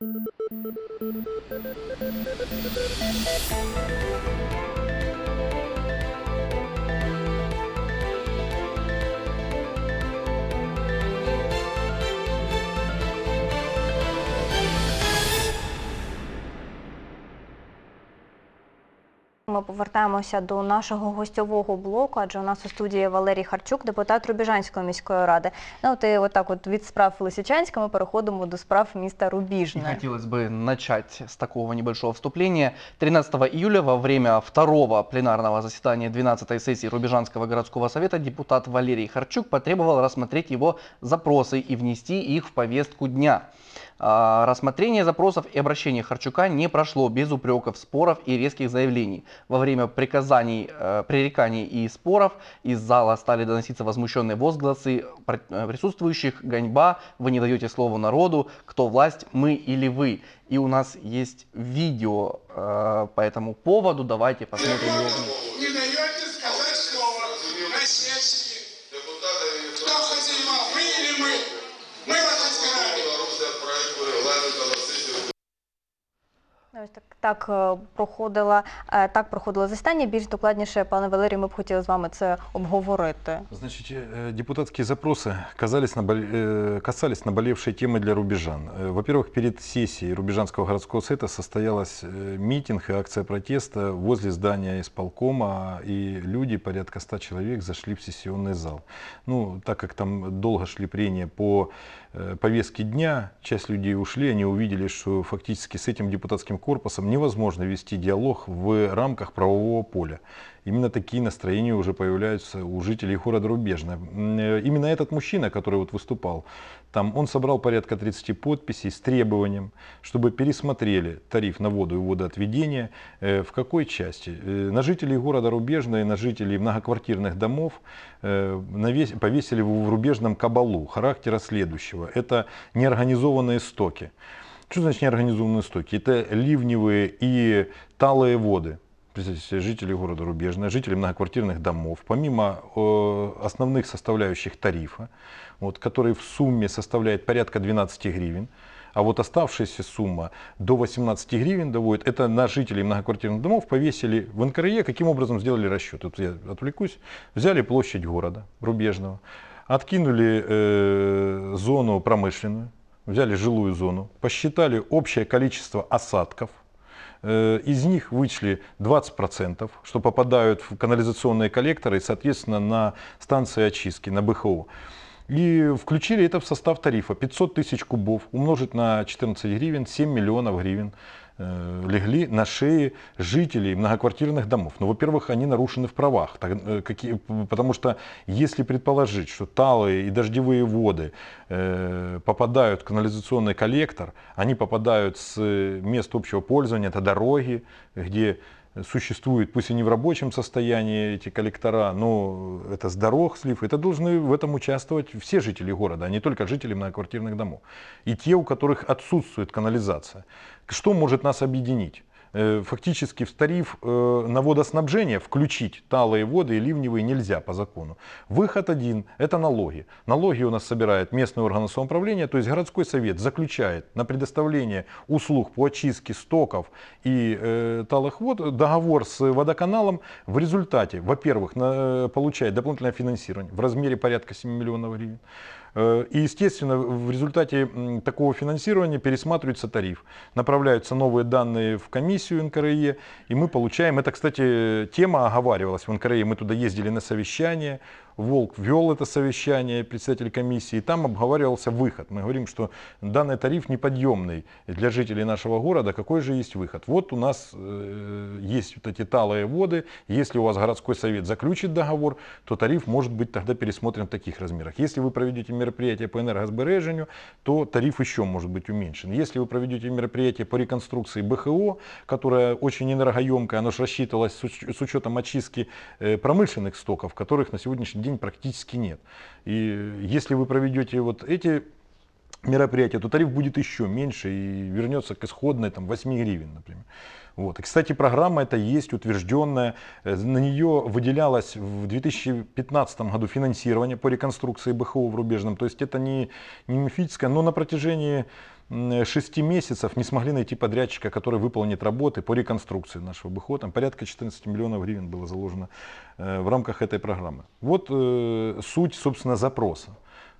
Ми повертаємося до нашого гостьового блоку, адже у нас у студії Валерій Харчук, депутат Рубіжанської міської ради. Ну, от отак от від справ Лисичанська ми переходимо до справ міста И Рубіжне. хотелось бы начать с такого небольшого вступления. 13 июля во время второго пленарного заседания 12-й сессии Рубежанского городского совета депутат Валерий Харчук потребовал рассмотреть его запросы и внести их в повестку дня. А, Рассмотрение запросов и обращений Харчука не прошло без упреков, споров и резких заявлений. Во время приказаний, э, пререканий и споров из зала стали доноситься возмущенные возгласы э, присутствующих, ганьба, вы не даете слово народу, кто власть, мы или вы. И у нас есть видео э, по этому поводу, давайте посмотрим его вместе. Ось так, так е, проходила е, так проходило засідання. Більш докладніше, пане Валерію, ми б хотіли з вами це обговорити. Значит, э, депутатские запросы казались наболе- э, касались наболевшей темы для рубежан. Э, Во-первых, перед сессией Рубежанского городского совета состоялась э, митинг и акция протеста возле здания исполкома, и люди, порядка 100 человек, зашли в сессионный зал. Ну, так как там долго шли прения по э, повестке дня, часть людей ушли, они увидели, что фактически с этим депутатским корпусом невозможно вести диалог в рамках правового поля. Именно такие настроения уже появляются у жителей города Рубежна. М, э, Именно этот мужчина, который вот выступал, там он собрал порядка 30 подписей с требованием, чтобы пересмотрели тариф на воду и водоотведение. Э, В какой части? Э, На жителей города Рубежна и на жителей многоквартирных домов повесили в Рубежном кабалу характера следующего. Это неорганизованные стоки. Что значит неорганизованные стоки? Это ливневые и талые воды. Представьте жители города Рубежное, жители многоквартирных домов, помимо э, основных составляющих тарифа, вот, который в сумме составляет порядка 12 гривен, а вот оставшаяся сумма до 18 гривен доводит, это на жителей многоквартирных домов повесили в НКРЕ, каким образом сделали расчет. Тут я отвлекусь. Взяли площадь города Рубежного, откинули э, зону промышленную, взяли жилую зону, посчитали общее количество осадков, Э, из них вычли 20%, что попадают в канализационные коллекторы и, соответственно, на станции очистки, на БХО. И включили это в состав тарифа. 500 тысяч кубов умножить на 14 гривен, 7 миллионов гривен легли на шеи жителей многоквартирных домов. Ну, во-первых, они нарушены в правах, так, э, какие- потому что если предположить, что талые и дождевые воды э, попадают в канализационный коллектор, они попадают с э, мест общего пользования, это дороги, где существуют, пусть и не в рабочем состоянии эти коллектора, но это с дорог слив, это должны в этом участвовать все жители города, а не только жители многоквартирных домов. И те, у которых отсутствует канализация. Что может нас объединить? Э, Фактически в тариф э, на водоснабжение включить талые воды и ливневые нельзя по закону. Выход один – это налоги. Налоги у нас собирает местный орган самоуправления, то есть городской совет заключает на предоставление услуг по очистке стоков и э, талых вод договор с водоканалом. В результате, во-первых, получает дополнительное финансирование в размере порядка 7 миллионов гривен. Э, И, естественно, в результате такого финансирования пересматривается тариф, направляются новые данные в комиссию НКРЕ, и мы получаем, это, кстати, тема оговаривалась в НКРЕ, мы туда ездили на совещание, Волк ввел это совещание, председатель комиссии, и там обговаривался выход. Мы говорим, что данный тариф неподъемный для жителей нашего города, какой же есть выход? Вот у нас э, есть вот эти талые воды, если у вас городской совет заключит договор, то тариф может быть тогда пересмотрен в таких размерах. Если вы проведете мероприятие по энергосбережению, то тариф еще может быть уменьшен. Если вы проведете мероприятие по реконструкции БХО, которое очень энергоемкое, оно же рассчитывалось с учетом очистки э, промышленных стоков, которых на сегодняшний день практически нет. И если вы проведете вот эти мероприятия, то тариф будет еще меньше и вернется к исходной там, 8 гривен, например. Вот. И, кстати, программа эта есть утвержденная. Э, На нее выделялось в 2015 году финансирование по реконструкции БХО в Рубежном. То есть это не, не мифическое, но на протяжении м, шести месяцев не смогли найти подрядчика, который выполнит работы по реконструкции нашего обихода. Там порядка 14 миллионов гривен было заложено э, в рамках этой программы. Вот э, суть, собственно, запроса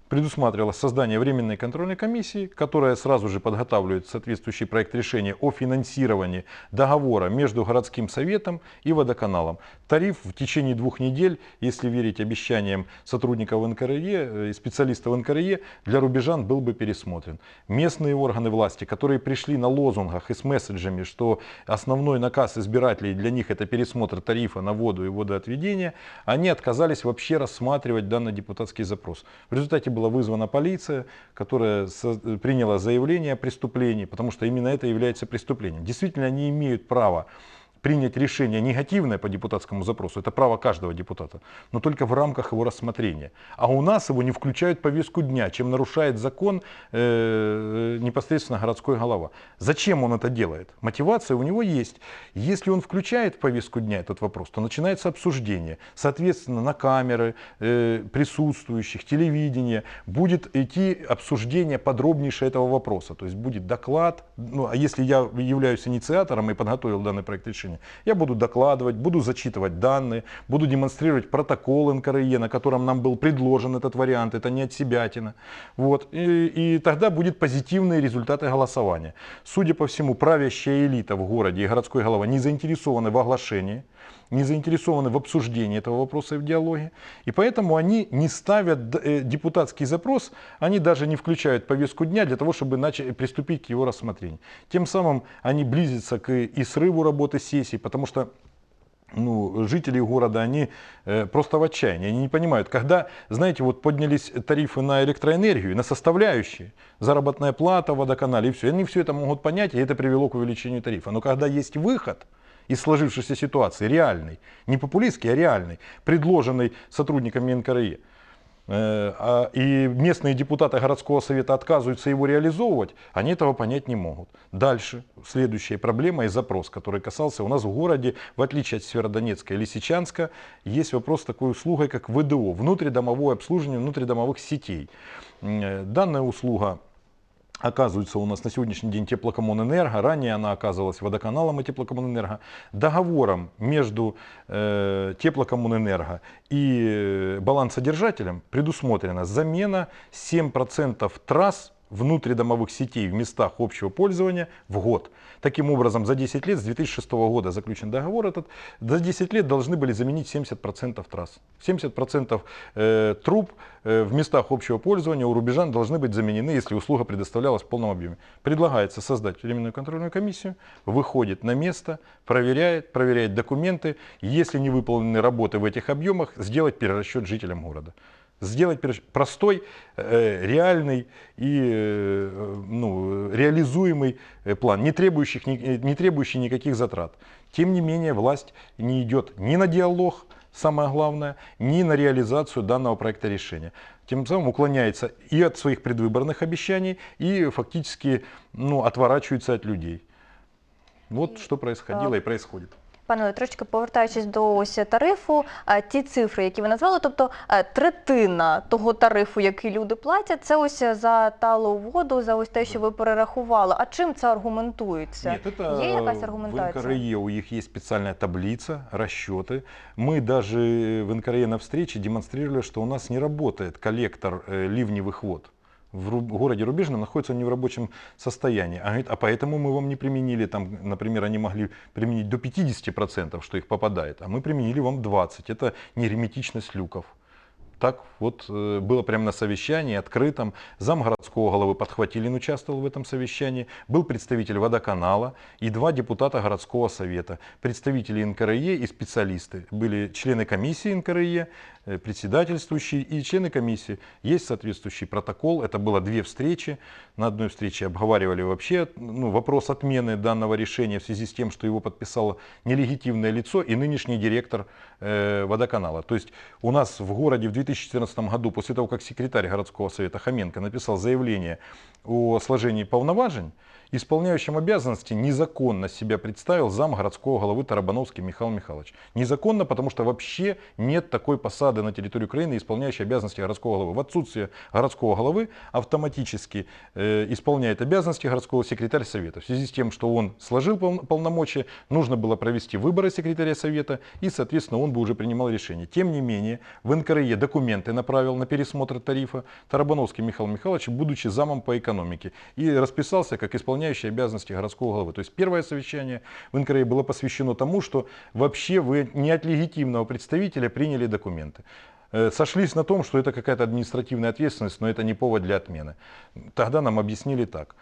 предусматривалось создание временной контрольной комиссии, которая сразу же подготавливает соответствующий проект решения о финансировании договора между городским советом и водоканалом. Тариф в течение двух недель, если верить обещаниям сотрудников НКРЕ э, и специалистов НКРЕ, для рубежан был бы пересмотрен. Местные органы власти, которые пришли на лозунгах и с месседжами, что основной наказ избирателей для них это пересмотр тарифа на воду и водоотведение, они отказались вообще рассматривать данный депутатский запрос. В результате была вызвана полиция, которая приняла заявление о преступлении, потому что именно это является преступлением. Действительно, они имеют право принять решение негативное по депутатскому запросу, это право каждого депутата, но только в рамках его рассмотрения. А у нас его не включают в повестку дня, чем нарушает закон э, непосредственно городской голова. Зачем он это делает? Мотивация у него есть. Если он включает в повестку дня этот вопрос, то начинается обсуждение. Соответственно, на камеры э, присутствующих, телевидение будет идти обсуждение подробнейшее этого вопроса. То есть будет доклад, ну а если я являюсь инициатором и подготовил данный проект решения, я буду докладывать, буду зачитывать данные, буду демонстрировать протокол НКРЕ, на котором нам был предложен этот вариант, это не от себятина. Вот. И, и тогда будут позитивные результаты голосования. Судя по всему, правящая элита в городе и городской голова не заинтересованы в оглашении, не заинтересованы в обсуждении этого вопроса и в диалоге. И поэтому они не ставят э, депутатский запрос, они даже не включают повестку дня для того, чтобы начать, приступить к его рассмотрению. Тем самым они близятся к и срыву работы сессии, потому что ну, жители города, они э, просто в отчаянии. Они не понимают, когда, знаете, вот поднялись тарифы на электроэнергию, на составляющие, заработная плата в водоканале и все. Они все это могут понять, и это привело к увеличению тарифа. Но когда есть выход из сложившейся ситуации, реальный, не популистский, а реальный, предложенный сотрудниками НКРЕ, э, а- и местные депутаты городского совета отказываются его реализовывать, они этого понять не могут. Дальше, следующая проблема и запрос, который касался у нас в городе, в отличие от Северодонецка и Лисичанска, есть вопрос такой услугой, как ВДО, внутридомовое обслуживание внутридомовых сетей. Э, Данная услуга оказывается у нас на сегодняшний день Теплокоммунэнерго, ранее она оказывалась водоканалом и Теплокоммунэнерго. Договором между э, Теплокоммунэнерго и э, балансодержателем предусмотрена замена 7% трасс внутридомовых сетей в местах общего пользования в год. Таким образом, за 10 лет, с 2006 года заключен договор этот, за 10 лет должны были заменить 70% трасс. 70% э, труб э, в местах общего пользования у рубежан должны быть заменены, если услуга предоставлялась в полном объеме. Предлагается создать временную контрольную комиссию, выходит на место, проверяет, проверяет документы. Если не выполнены работы в этих объемах, сделать перерасчет жителям города сделать простой, э, реальный и э, ну, реализуемый э, план, не, э, не требующий никаких затрат. Тем не менее, власть не идет ни на диалог, самое главное, ни на реализацию данного проекта решения. Тем самым уклоняется и от своих предвыборных обещаний, и фактически ну, отворачивается от людей. Вот что происходило и происходит. Пане, Олег, трошки повертаючись до ось тарифу, а, ті цифри, які ви назвали, тобто е, третина того тарифу, який люди платять, це ось за талу воду, за ось те, що ви перерахували. А чим це аргументується? Нет, это Є якась в аргументація? НКРЕ у них есть специальная таблица, расчеты. Мы даже в НКРЕ на встрече демонстрировали, что у нас не работает коллектор э, ливневых вод. В городе Рубежном находится не в рабочем состоянии. А, говорит, а поэтому мы вам не применили, там, например, они могли применить до 50%, что их попадает, а мы применили вам 20%. Это нереметичность люков. Так вот э, было прямо на совещании открытом. Зам городского головы Подхватилин участвовал в этом совещании. Был представитель водоканала и два депутата городского совета. Представители НКРЕ и специалисты. Были члены комиссии НКРЕ, председательствующий и члены комиссии. Есть соответствующий протокол. Это было две встречи. На одной встрече обговаривали вообще ну, вопрос отмены данного решения в связи с тем, что его подписало нелегитимное лицо и нынешний директор э, водоканала. То есть у нас в городе в 2014 году, после того, как секретарь городского совета Хоменко написал заявление о сложении полноважень Исполняющим обязанности незаконно себя представил зам городского головы Тарабановский Михаил Михайлович. Незаконно, потому что вообще нет такой посады на территории Украины, исполняющей обязанности городского головы. В отсутствие городского головы автоматически э, исполняет обязанности городского секретаря совета. В связи с тем, что он сложил пол- полномочия, нужно было провести выборы секретаря совета, и, соответственно, он бы уже принимал решение. Тем не менее, в НКРЕ документы направил на пересмотр тарифа Тарабановский Михаил Михайлович, будучи замом по экономике, и расписался как исполняющий обязанности городского головы. То есть первое совещание в НКРЕ было посвящено тому, что вообще вы не от легитимного представителя приняли документы. Э, Сошлись на том, что это какая-то административная ответственность, но это не повод для отмены. Тогда нам объяснили так.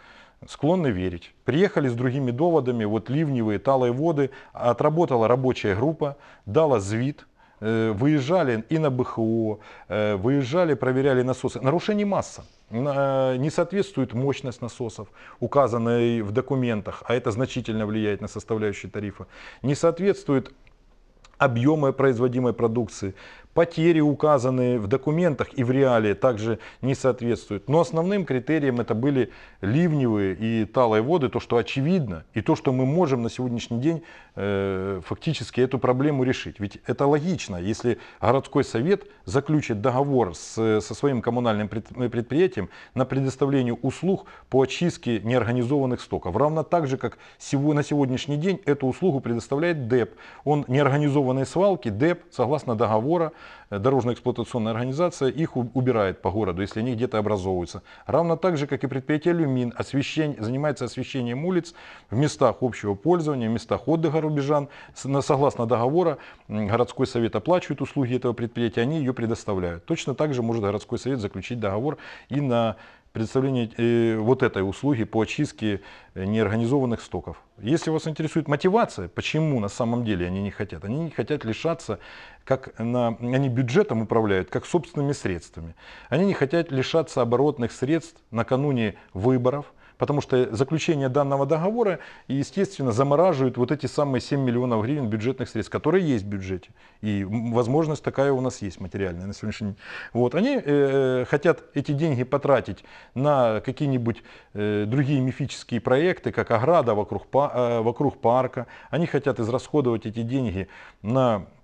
Склонны верить. Приехали с другими доводами, вот ливневые, талые воды, отработала рабочая группа, дала звит, э, выезжали и на БХО, э, выезжали, проверяли насосы. Нарушений масса. Не соответствует мощность насосов, указанной в документах, а это значительно влияет на составляющие тарифа. Не соответствует объемы производимой продукции. Потери, указанные в документах и в реалии, также не соответствуют. Но основным критерием это были ливневые и талые воды, то, что очевидно, и то, что мы можем на сегодняшний день э, фактически эту проблему решить. Ведь это логично, если городской совет заключит договор с, со своим коммунальным пред- предприятием на предоставление услуг по очистке неорганизованных стоков. Равно так же, как на сегодняшний день эту услугу предоставляет ДЭП. Он неорганизованные свалки, ДЭП, согласно договора, э, дорожно-эксплуатационная организация, их убирает по городу, если они где-то образовываются. Равно так же, как и предприятие «Люмин» освещень- занимается освещением улиц в местах общего пользования, в местах отдыха рубежан. Согласно договора, городской совет оплачивает услуги этого предприятия, они ее предоставляют. Точно так же может городской совет заключить договор и на предоставление э, вот этой услуги по очистке э, неорганизованных стоков. Если вас интересует мотивация, почему на самом деле они не хотят, они не хотят лишаться, как на, они бюджетом управляют, как собственными средствами. Они не хотят лишаться оборотных средств накануне выборов, Потому что заключение данного договора, естественно, замораживает вот эти самые 7 миллионов гривен бюджетных средств, которые есть в бюджете. И возможность такая у нас есть материальная на сегодняшний день. Вот. Они э, хотят эти деньги потратить на какие-нибудь э, другие мифические проекты, как ограда вокруг, э, вокруг парка. Они хотят израсходовать эти деньги на э,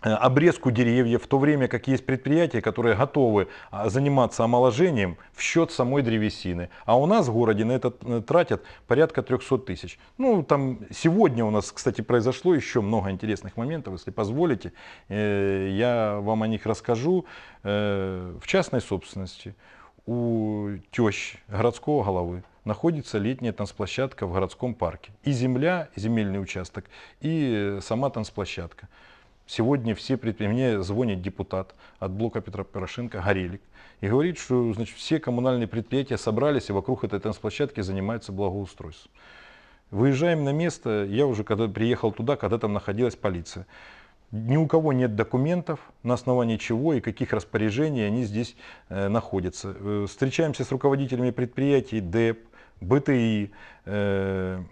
обрезку деревьев, в то время как есть предприятия, которые готовы а, заниматься омоложением в счет самой древесины. А у нас в городе на это э, тратят порядка 300 тысяч. Ну, там сегодня у нас, кстати, произошло еще много интересных моментов, если позволите, э, я вам о них расскажу. Э, В частной собственности у тещи городского головы находится летняя танцплощадка в городском парке. И земля, и земельный участок, и э, сама танцплощадка. Сегодня все предприятия, мне звонит депутат от блока Петра Порошенко, Горелик, и говорит, что значит, все коммунальные предприятия собрались и вокруг этой танцплощадки занимаются благоустройством. Выезжаем на место, я уже когда приехал туда, когда там находилась полиция. Ни у кого нет документов, на основании чего и каких распоряжений они здесь э, находятся. Э, встречаемся с руководителями предприятий ДЭП, БТИ, э,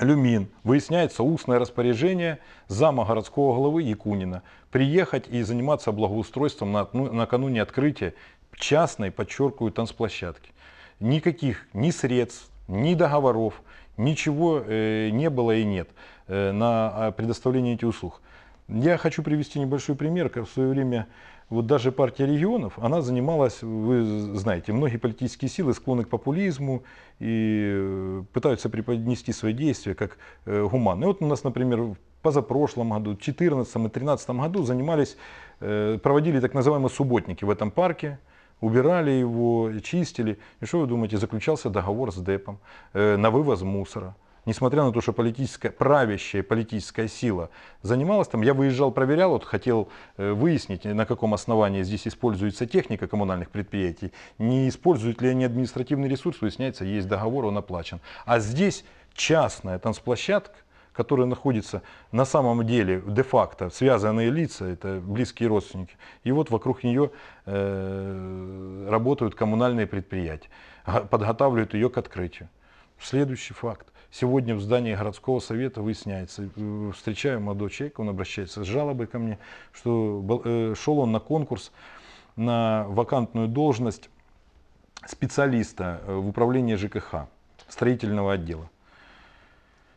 Люмин. Выясняется устное распоряжение зама городского главы Якунина приехать и заниматься благоустройством на, ну, накануне открытия частной, подчеркиваю, танцплощадки. Никаких ни средств, ни договоров, ничего не было и нет на предоставление этих услуг. Я хочу привести небольшой пример. Как в свое время вот даже партия регионов, она занималась, вы знаете, многие политические силы склонны к популизму и э, пытаются преподнести свои действия как э, гуманные. Вот у нас, например, в позапрошлом году, в 2014 и 2013 году занимались, э, проводили так называемые субботники в этом парке, убирали его, чистили. И что вы думаете, заключался договор с ДЭПом на вывоз мусора. Несмотря на то, что политическая, правящая политическая сила занималась там, я выезжал, проверял, вот хотел э, выяснить, на каком основании здесь используется техника коммунальных предприятий, не используют ли они административный ресурс, выясняется, есть договор, он оплачен. А здесь частная танцплощадка, которая находится на самом деле де-факто связанные лица, это близкие родственники. И вот вокруг нее э, работают коммунальные предприятия, подготавливают ее к открытию. Следующий факт. Сегодня в здании городского совета выясняется, э, встречаю молодого человека, он обращается с жалобой ко мне, что э, шел он на конкурс на вакантную должность специалиста э, в управлении ЖКХ. строительного отдела.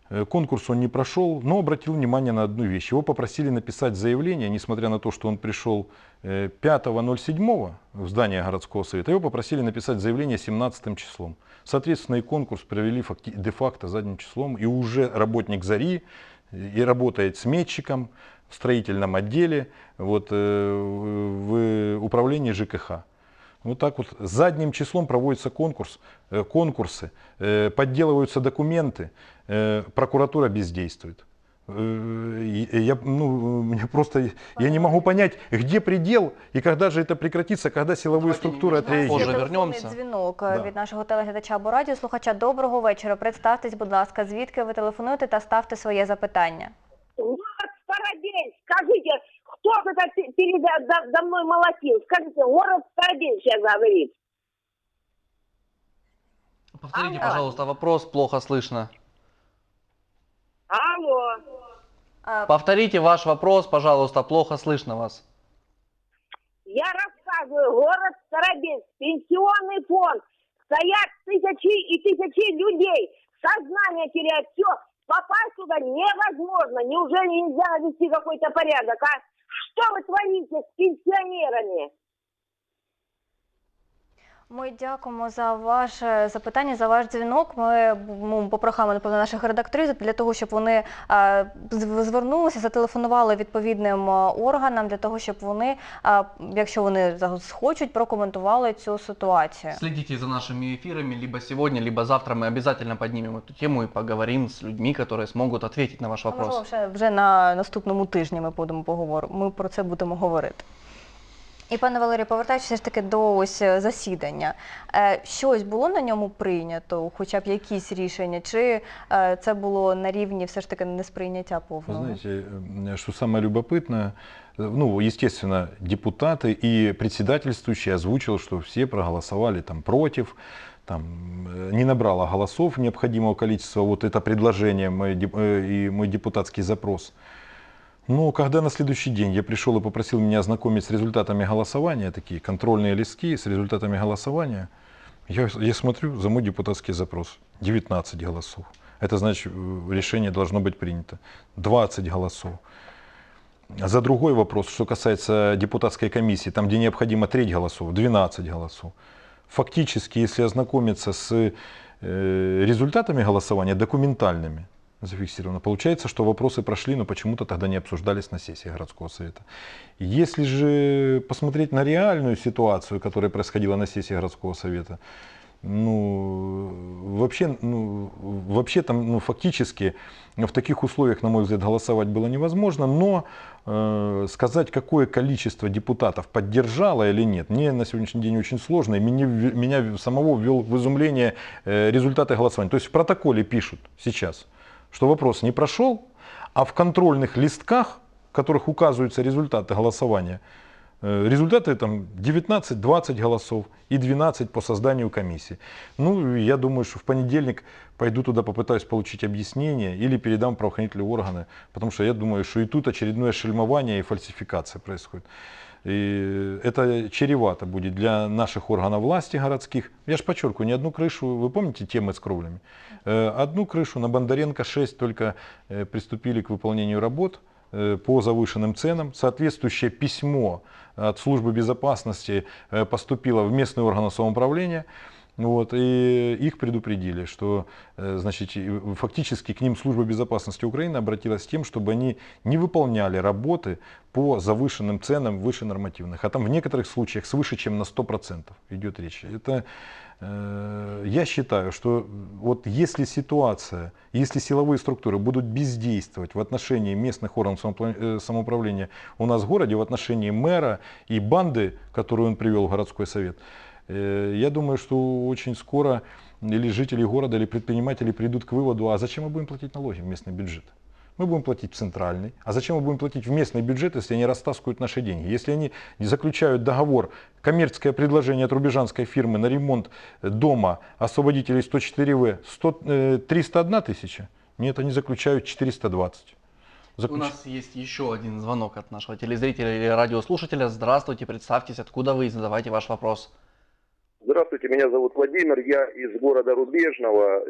Э, Конкурс он не прошел, но обратил внимание на одну вещь. Его попросили написать заявление, несмотря на то, что он пришел э, 5.07 в здание городского совета, его попросили написать заявление 17 числом. Соответственно, и конкурс провели де-факто задним числом, и уже работник ЗАРИ э, и работает сметчиком в строительном отделе вот, э, в управлении ЖКХ. Вот так вот задним числом проводится конкурс, э, конкурсы, э, подделываются документы, э, прокуратура бездействует. Э, и Я, ну, мне просто, я не могу понять, где предел и когда же это прекратится, когда силовые Давайте структуры немножко У нас є Позже отреагируют. телефонний вернемся. дзвінок е, Да. від нашого телеглядача або радіослухача. Доброго вечора. Представтесь, будь ласка, звідки ви телефонуєте та ставте своє запитання. Вот Старобельск, скажите, кто же это пе- передо до мной молотил? Скажите, город Старобельск сейчас говорит. Повторите, Алло. пожалуйста, вопрос, плохо слышно. Алло. Е, Повторите ваш вопрос, пожалуйста, плохо слышно вас. Я рассказываю, город Старобельск, пенсионный фонд. Стоят тысячи и тысячи людей. Сознание теряют. Все. Попасть туда невозможно. Неужели нельзя навести какой-то порядок, а? Что вы творите с пенсионерами? Ми дякуємо за ваше запитання, за ваш дзвінок. Ми ну, попрохаємо напевно наших редакторів для того, щоб вони е, зв- звернулися, зателефонували відповідним е, органам для того, щоб вони, е, якщо вони за- схочуть, прокоментували цю ситуацію. Следите за нашими эфирами, либо сегодня, либо завтра мы обязательно поднимем эту тему и поговорим с людьми, которые смогут ответить на ваш А, Можливо, вопрос. вже, вже на наступному тижні ми будемо поговоримо. Ми про це будемо говорити. І пане Валерію, повертаючись все ж таки до ось е, засідання, е, щось було на ньому прийнято, хоча б якісь рішення, чи е, це було на рівні все ж таки несприйняття Вы повного? знаете, э, что самое любопытное, э, ну, естественно, депутаты и председательствующий озвучил, что все проголосовали там против, там э, не набрало голосов необходимого количества, вот это предложение мой, деп- э, и мой депутатский запрос. Но когда на следующий день я пришел и попросил меня ознакомить с результатами голосования, такие контрольные листки с результатами голосования, я, я смотрю за мой депутатский запрос. 19 голосов. Это значит, э, решение должно быть принято. 20 голосов. За другой вопрос, что касается депутатской комиссии, там, где необходимо треть голосов, 12 голосов. Фактически, если ознакомиться с э, результатами голосования, документальными, зафиксировано, получается, что вопросы прошли, но почему-то тогда не обсуждались на сессии городского совета. Если же посмотреть на реальную ситуацию, которая происходила на сессии городского совета, ну, вообще, ну, вообще там, ну, фактически в таких условиях, на мой взгляд, голосовать было невозможно, но э, сказать, какое количество депутатов поддержало или нет, мне на сегодняшний день очень сложно, и меня, меня самого ввел в изумление э, результаты голосования. То есть в протоколе пишут сейчас, что вопрос не прошел, а в контрольных листках, в которых указываются результаты голосования, Э, Результаты там 19-20 голосов и 12 по созданию комиссии. Ну, я думаю, что в понедельник пойду туда, попытаюсь получить объяснение или передам правоохранительные органы, потому что я думаю, что и тут очередное шельмование и фальсификация происходит. И это чревато будет для наших органов власти городских. Я же подчеркиваю, не одну крышу, вы помните темы с кровлями? Э, Одну крышу на Бондаренко 6 только э, приступили к выполнению работ э, по завышенным ценам. Соответствующее письмо от службы безопасности поступило в местные органы самоуправления. Вот, и их предупредили, что э, значит, фактически к ним служба безопасности Украины обратилась с тем, чтобы они не выполняли работы по завышенным ценам выше нормативных. А там в некоторых случаях свыше, чем на 100% идет речь. Это, я считаю, что вот если ситуация, если силовые структуры будут бездействовать в отношении местных органов э, самоуправления у нас в городе, в отношении мэра и банды, которую он привел в городской совет, Э, Я думаю, что очень скоро или жители города, или предприниматели придут к выводу, а зачем мы будем платить налоги в местный бюджет? Мы будем платить в центральный. А зачем мы будем платить в местный бюджет, если они растаскивают наши деньги? Если они заключают договор, коммерческое предложение от рубежанской фирмы на ремонт дома освободителей 104В 100, э, 301 тысяча, нет, они заключают 420. У Заключ- нас есть еще один звонок от нашего телезрителя или радиослушателя. Здравствуйте, представьтесь, откуда вы и задавайте ваш вопрос. Здравствуйте, меня зовут Владимир, я из города Рубежного.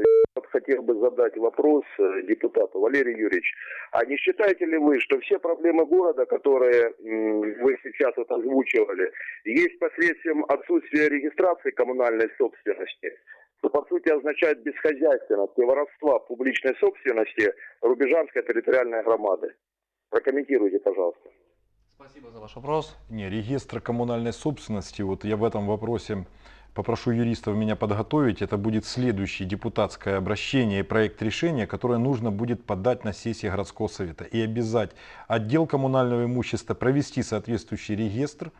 Хотел бы задать вопрос э, депутату Валерию Юрьевич. А не считаете ли вы, что все проблемы города, которые вы сейчас вот озвучивали, есть последствием отсутствия регистрации коммунальной собственности? Что по сути означает бесхозяйственность и воровства публичной собственности Рубежанской территориальной громады. Прокомментируйте, пожалуйста. Спасибо за ваш вопрос. Не, регистр коммунальной собственности, вот я в этом вопросе попрошу юристов меня подготовить. Это будет следующее депутатское обращение и проект решения, которое нужно будет подать на сессии городского совета и обязать отдел коммунального имущества провести соответствующий регистр,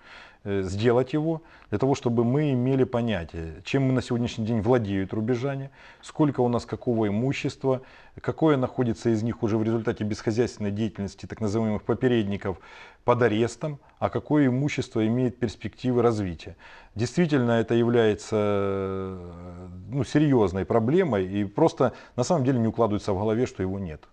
сделать его, для того, чтобы мы имели понятие, чем мы на сегодняшний день владеют рубежане, сколько у нас какого имущества, какое находится из них уже в результате бесхозяйственной деятельности так называемых попередников под арестом, а какое имущество имеет перспективы развития. Действительно, это является э, ну, серьезной проблемой и просто на самом деле не укладывается в голове, что его нет.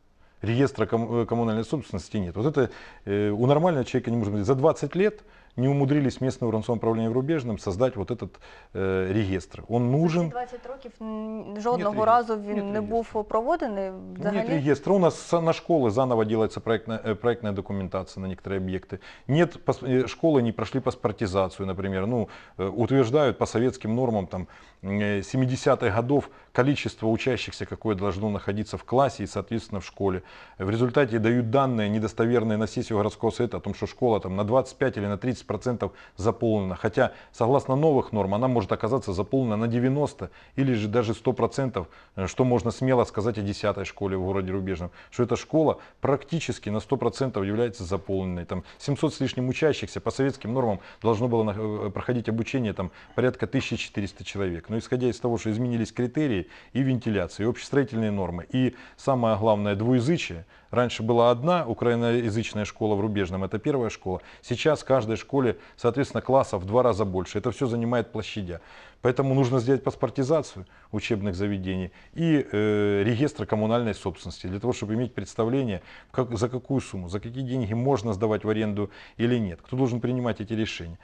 Реестра э, коммунальной собственности нет. Вот это э, у нормального человека не может быть. За 20 лет не умудрились местное организационное управление в Рубежном создать вот этот э, реестр. Он За ці нужен. 20 років м, жодного Нет разу реєстру. він Нет не був проводений Нет взагалі. регистра. У нас са- на школы заново делается проектная, э, проектная документация на некоторые объекты. Нет, пас- э, школы не прошли паспортизацию, например. Ну, э, утверждают по советским нормам там, э, 70-х годов количество учащихся, какое должно находиться в классе и, соответственно, в школе. В результате дают данные недостоверные на сессию городского совета о том, что школа там, на 25 или на 30 процентов заполнена. Хотя, согласно новых норм, она может оказаться заполнена на 90 или же даже 100 процентов, э, что можно смело сказать о 10 школе в городе Рубежном, что эта школа практически на 100 процентов является заполненной. Там 700 с лишним учащихся по советским нормам должно было э, проходить обучение там, порядка 1400 человек. Но исходя из того, что изменились критерии и вентиляции, и общестроительные нормы, и самое главное двуязычие, Раньше была одна украиноязычная школа в Рубежном, это первая школа. Сейчас в каждой школе, соответственно, классов в два раза больше. Это все занимает площадя. Поэтому нужно сделать паспортизацию учебных заведений и э, регистр коммунальной собственности, для того, чтобы иметь представление, как, за какую сумму, за какие деньги можно сдавать в аренду или нет. Кто должен принимать эти решения.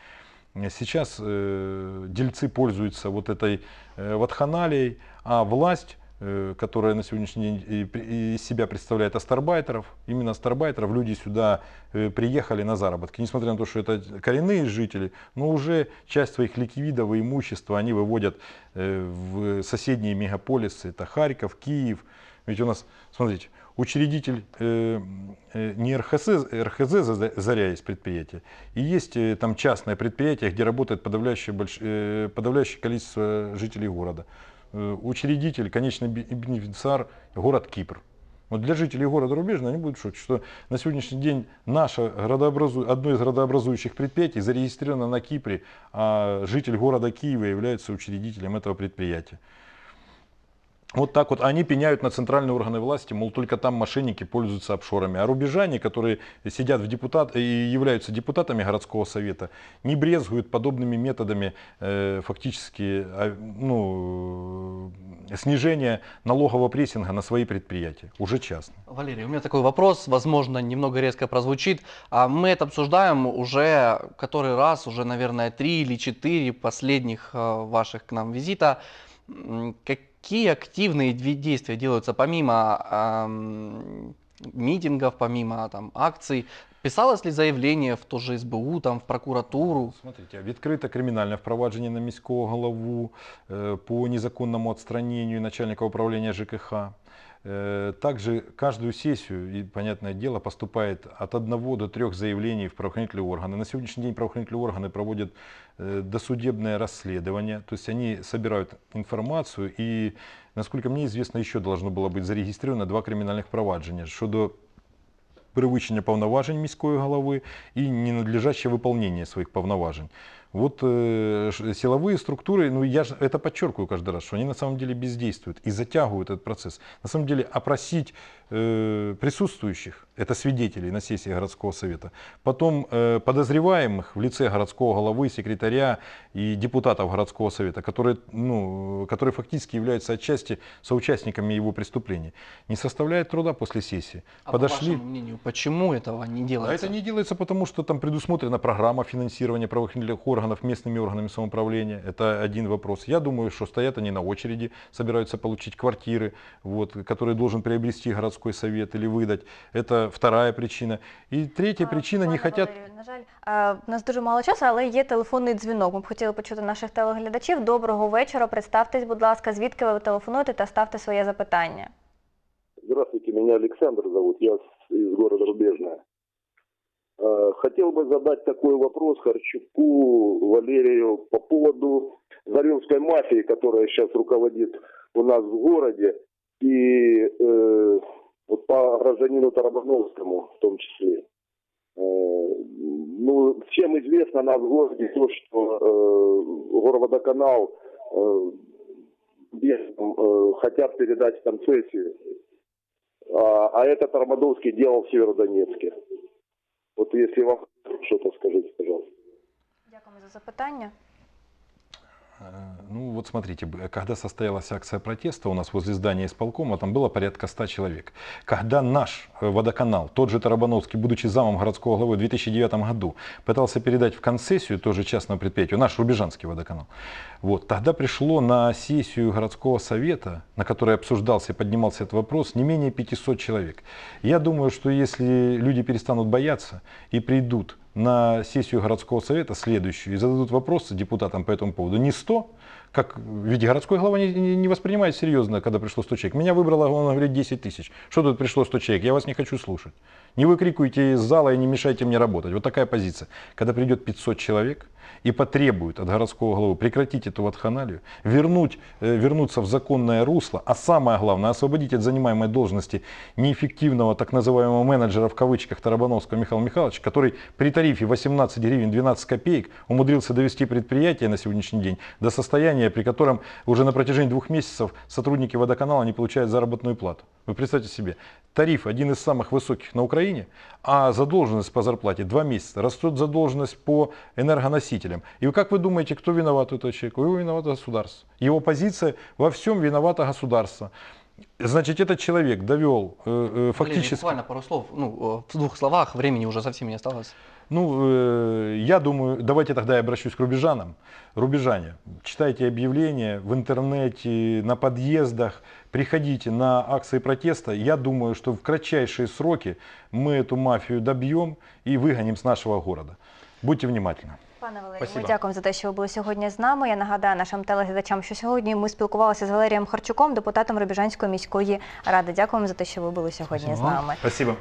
Сейчас э, дельцы пользуются вот этой э, ватханалией, а власть э, которая на сегодняшний день из себя представляет астарбайтеров. Именно астарбайтеров люди сюда э, приехали на заработки. Несмотря на то, что это коренные жители, но уже часть своих ликвидов и имущества они выводят э, в соседние мегаполисы. Это Харьков, Киев. Ведь у нас, смотрите, учредитель э, э, не РХЗ, РХЗ «За- «Заря» есть предприятие, и есть э, там частное предприятие, где работает подавляющее, больш- подавляющее количество жителей города. Учредитель, конечный бе- бенефициар, город Кипр. Вот для жителей города Рубежного они будут шоке, что на сегодняшний день наше градообразу... одно из градообразующих предприятий зарегистрировано на Кипре, а житель города Киева является учредителем этого предприятия. Вот так вот они пеняют на центральные органы власти, мол, только там мошенники пользуются офшорами. А рубежане, которые сидят в депутат и являются депутатами городского совета, не брезгуют подобными методами э, фактически а, ну, э, снижения налогового прессинга на свои предприятия, уже частные. Валерий, у меня такой вопрос, возможно, немного резко прозвучит. А мы это обсуждаем уже который раз, уже, наверное, три или четыре последних э, ваших к нам визита. М, Какие активные дви- действия делаются помимо ам, митингов, помимо там, акций? Писалось ли заявление в то же СБУ, там, в прокуратуру? Смотрите, відкрите кримінальне впровадження на міського голову е, по незаконному отстранению начальника управления ЖКХ. Э, Также каждую сессию, и, понятное дело, поступает от одного до трех заявлений в правоохранительные органы. На сегодняшний день правоохранительные органы проводят э, досудебное расследование, то есть они собирают информацию и, насколько мне известно, еще должно было быть зарегистрировано два криминальных провадження щодо перевищення повноважень міської голови і ненадлежащее выполнение своих повноважень. Вот э, силовые структуры, ну я же это подчеркиваю каждый раз, что они на самом деле бездействуют и затягивают этот процесс. На самом деле опросить э, присутствующих, это свидетелей на сессии городского совета, потом э, подозреваемых в лице городского головы, секретаря и депутатов городского совета, которые, ну, которые фактически являются отчасти соучастниками его преступлений, не составляет труда после сессии. А Подошли. по вашему мнению, почему этого не А делается? это не делается потому, что там предусмотрена программа финансирования правоохранительных органов местными органами самоуправления. Это один вопрос. Я думаю, что стоят они на очереди, собираются получить квартиры, вот, которые должен приобрести городской совет или выдать. Это вторая причина. И третья А, причина, не пане хотят... Валерію, на жаль, а, в нас дуже мало часу, але є телефонний дзвінок. Ми б хотіли почути наших телеглядачів. Доброго вечора. Представтесь, будь ласка, звідки ви телефонуєте та ставте своє запитання. Здравствуйте, меня Александр зовут, я с- из города Рубежная. Э, Хотел бы задать такой вопрос Харчуку Валерию по поводу Заревской мафии, которая сейчас руководит у нас в городе, и э, вот по гражданину Тарабановскому в том числе. Э, ну, всем известно нас в городе то, что э, Горводоканал э, беженцам, э, хотят передать концессию а, а это Тармадовский делал в Северодонецке. Вот если вам что-то скажите, пожалуйста. Дякуємо за запитання. Э, Ну вот смотрите, когда состоялась акция протеста у нас возле здания исполкома, там было порядка 100 человек. Когда наш э, водоканал, тот же Тарабановский, будучи замом городского главы в 2009 году, пытался передать в концессию тоже частному предприятию, наш Рубежанский водоканал, вот, тогда пришло на сессию городского совета, на которой обсуждался и поднимался этот вопрос, не менее 500 человек. Я думаю, что если люди перестанут бояться и придут на сессию городского совета следующую и зададут вопросы депутатам по этому поводу, не 100, как, ведь городской глава не, не- воспринимает серьезно, когда пришло 100 человек. Меня выбрало, он говорит, 10 тысяч. Что тут пришло 100 человек? Я вас не хочу слушать. Не выкрикивайте из зала и не мешайте мне работать. Вот такая позиция. Когда придет 500 человек и потребует от городского главы прекратить эту ватханалию, вернуть, э, вернуться в законное русло, а самое главное, освободить от занимаемой должности неэффективного так называемого менеджера в кавычках Тарабановского Михаила Михайловича, который при тарифе 18 гривен 12 копеек умудрился довести предприятие на сегодняшний день до состояния, при котором уже на протяжении двух месяцев сотрудники водоканала не получают заработную плату. Вы представьте себе, тариф один из самых высоких на Украине, а задолженность по зарплате два месяца, растет задолженность по энергоносителям. И как вы думаете, кто виноват у этого человека? Его виновато государство. Его позиция во всем виновато государство. Значит, этот человек довел э, э, Валерий, фактически... буквально пару слов, ну, э, в двух словах, времени уже совсем не осталось. Ну, э, я думаю, давайте тогда я обращусь к рубежанам. Рубежане, читайте объявления в интернете, на подъездах, приходите на акции протеста. Я думаю, что в кратчайшие сроки мы эту мафию добьем и выгоним с нашего города. Будьте внимательны. Пане Валерію, Спасибо. ми дякуємо за те, що ви були сьогодні з нами. Я нагадаю нашим телеглядачам, що сьогодні ми спілкувалися з Валерієм Харчуком, депутатом Рубіжанської міської ради. Дякуємо за те, що ви були сьогодні з нами. Спасибо.